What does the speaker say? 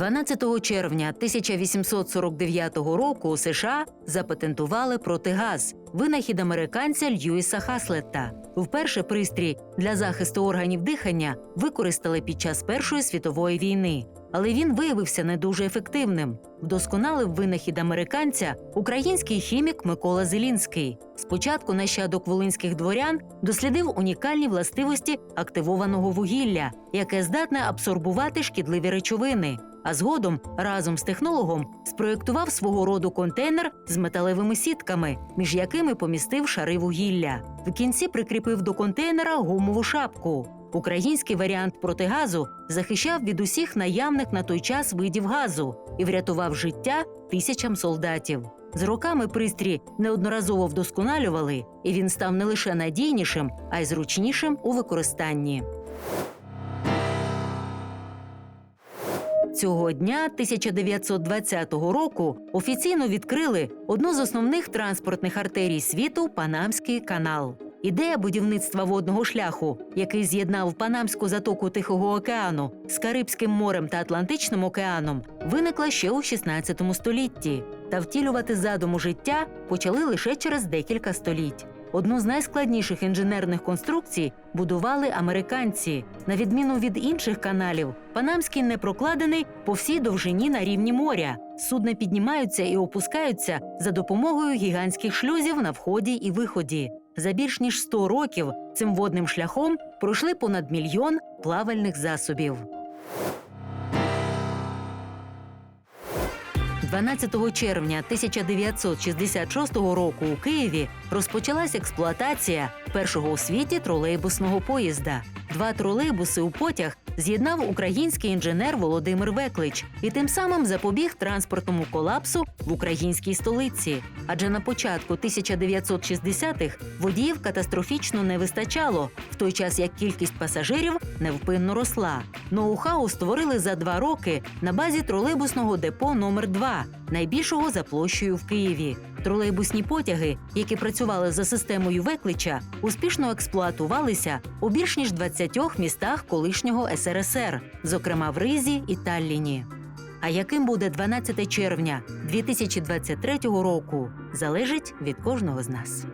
12 червня 1849 року США запатентували протигаз винахід американця Льюіса Хаслетта. Вперше пристрій для захисту органів дихання використали під час Першої світової війни, але він виявився не дуже ефективним. Вдосконалив винахід американця український хімік Микола Зелінський. Спочатку нащадок волинських дворян дослідив унікальні властивості активованого вугілля, яке здатне абсорбувати шкідливі речовини. А згодом разом з технологом спроєктував свого роду контейнер з металевими сітками, між якими помістив шари вугілля. В кінці прикріпив до контейнера гумову шапку. Український варіант протигазу захищав від усіх наявних на той час видів газу і врятував життя тисячам солдатів. З роками пристрій неодноразово вдосконалювали, і він став не лише надійнішим, а й зручнішим у використанні. Цього дня 1920 року офіційно відкрили одну з основних транспортних артерій світу Панамський канал. Ідея будівництва водного шляху, який з'єднав Панамську затоку Тихого океану з Карибським морем та Атлантичним океаном, виникла ще у 16 столітті. Та втілювати задуму життя почали лише через декілька століть. Одну з найскладніших інженерних конструкцій будували американці. На відміну від інших каналів, Панамський не прокладений по всій довжині на рівні моря. Судна піднімаються і опускаються за допомогою гігантських шлюзів на вході і виході. За більш ніж 100 років цим водним шляхом пройшли понад мільйон плавальних засобів. 12 червня 1966 року у Києві розпочалась експлуатація першого у світі тролейбусного поїзда. Два тролейбуси у потяг з'єднав український інженер Володимир Веклич і тим самим запобіг транспортному колапсу в українській столиці. Адже на початку 1960-х водіїв катастрофічно не вистачало, в той час як кількість пасажирів невпинно росла. Ноу-хау створили за два роки на базі тролейбусного депо номер 2 найбільшого за площею в Києві. Тролейбусні потяги, які працювали за системою Веклича, успішно експлуатувалися у більш ніж 20 містах колишнього СРСР, зокрема в Ризі і Талліні. А яким буде 12 червня 2023 року, залежить від кожного з нас.